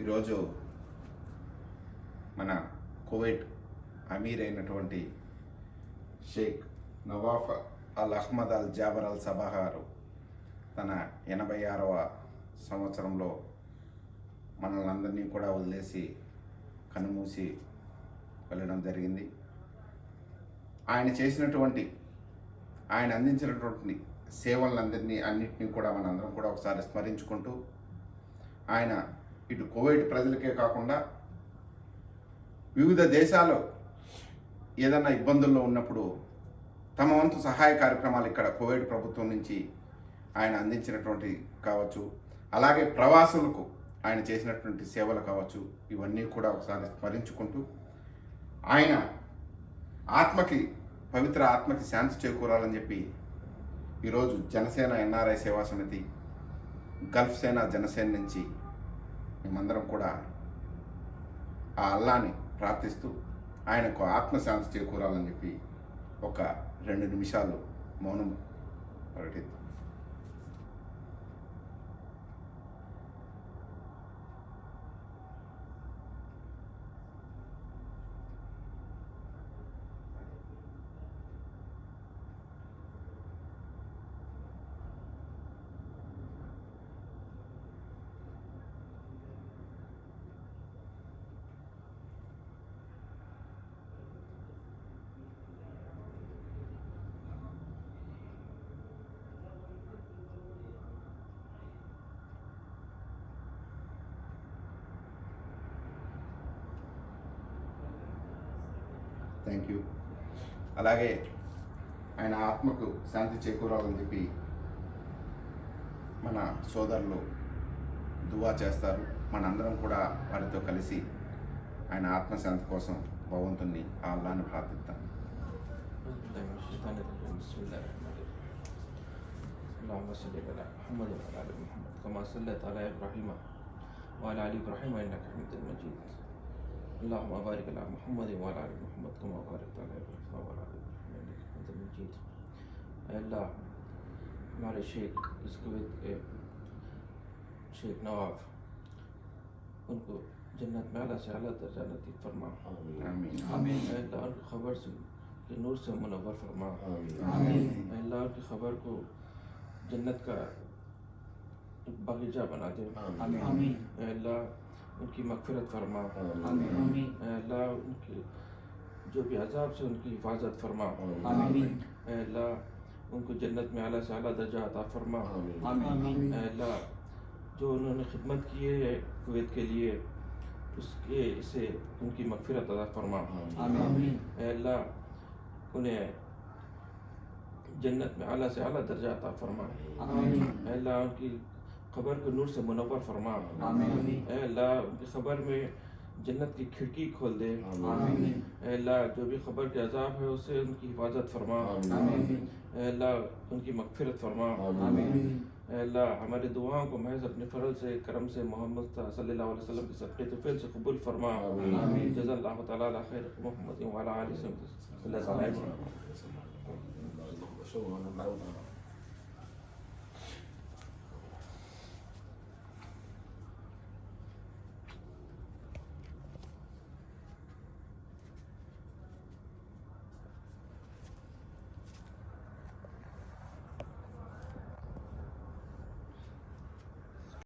ఈరోజు మన కువైట్ అమీర్ అయినటువంటి Sheikh Nawaf al Ahmad al Jaber al సబాహారు తన ఎనభై ఆరవ సంవత్సరంలో మనల్ని అందరినీ కూడా వదిలేసి కనుమూసి వెళ్ళడం జరిగింది. ఆయన చేసినటువంటి ఆయన అందించినటువంటి సేవలందరినీ అన్నింటినీ కూడా మనందరం కూడా ఒకసారి స్మరించుకుంటూ ఆయన ఇటు కువైట్ ప్రజలకే కాకుండా వివిధ దేశాలు ఏదన్నా ఇబ్బందుల్లో ఉన్నప్పుడు తమ వంతు సహాయ కార్యక్రమాలు ఇక్కడ కోవిడ్ ప్రభుత్వం నుంచి ఆయన అందించినటువంటి కావచ్చు అలాగే ప్రవాసులకు ఆయన చేసినటువంటి సేవలు కావచ్చు ఇవన్నీ కూడా ఒకసారి స్మరించుకుంటూ ఆయన ఆత్మకి పవిత్ర ఆత్మకి శాంతి చేకూరాలని చెప్పి ఈరోజు జనసేన ఎన్ఆర్ఐ సేవా సమితి గల్ఫ్ సేన జనసేన నుంచి మేమందరం కూడా ఆ అల్లాని ప్రార్థిస్తూ ఆయనకు ఆత్మశాంతి చేకూరాలని చెప్పి ఒక రెండు నిమిషాలు మౌనం ప్రకటిద్దాం. థ్యాంక్ యూ అలాగే ఆయన ఆత్మకు శాంతి చేకూరాలని చెప్పి మన సోదరులు దువా చేస్తారు మనందరం కూడా వారితో కలిసి ఆయన ఆత్మశాంతి కోసం భగవంతుని ఆ అల్లాని ప్రార్థిద్దాం الشيطان الرجيم بسم الله الرحمن الرحيم اللهم صل على محمد وعلى ال محمد كما صليت على ابراهيم وعلى ال ابراهيم انك حميد مجيد اللہ مبارک اللہ محمد والا محمد کو مبارک تعالیٰ اللہ ہمارے شیخ اس کے شیخ نواب ان کو جنت میں اعلیٰ سے اعلیٰ درجہ نصیب فرما۔ آمین اے اللہ ان کو خبر سے کہ نور سے منور فرما۔ آمین آمین۔ اے اللہ ان کی خبر کو جنت کا باغیچہ بنا دے۔ آمین۔ اے اللہ ان کی مغفرت فرما۔ آمین۔ اے اللہ ان کی جو بھی عذاب سے ان کی حفاظت فرما۔ آمین۔ اے اللہ ان کو جنت میں اعلیٰ سے اعلیٰ درجہ عطا فرما۔ آمین۔ اے اللہ جو انہوں نے خدمت کی ہے کویت کے لیے اس کے سے ان کی مغفرت عطا فرما۔ آمین۔ اے اللہ انہیں جنت میں اعلیٰ سے اعلیٰ درجہ عطا فرما۔ آمین۔ اے اللہ ان کی خبر کو نور سے منور فرما آمین۔ اے اللہ ان کی خبر میں جنت کی کھڑکی کھول دے۔ آمین۔ اے اللہ جو بھی خبر کے عذاب ہے اس سے ان کی حفاظت فرما۔ آمین۔ اے اللہ ان کی مغفرت فرما۔ آمین۔ اے اللہ ہماری دعاؤں کو محض اپنے فضل سے کرم سے محمد صلی اللہ علیہ وسلم کے صدقے طفیل سے قبول فرما۔ آمین۔ جزا اللہ تعالیٰ علی خیر محمد وعلی آلہ صلی اللہ علیہ وسلم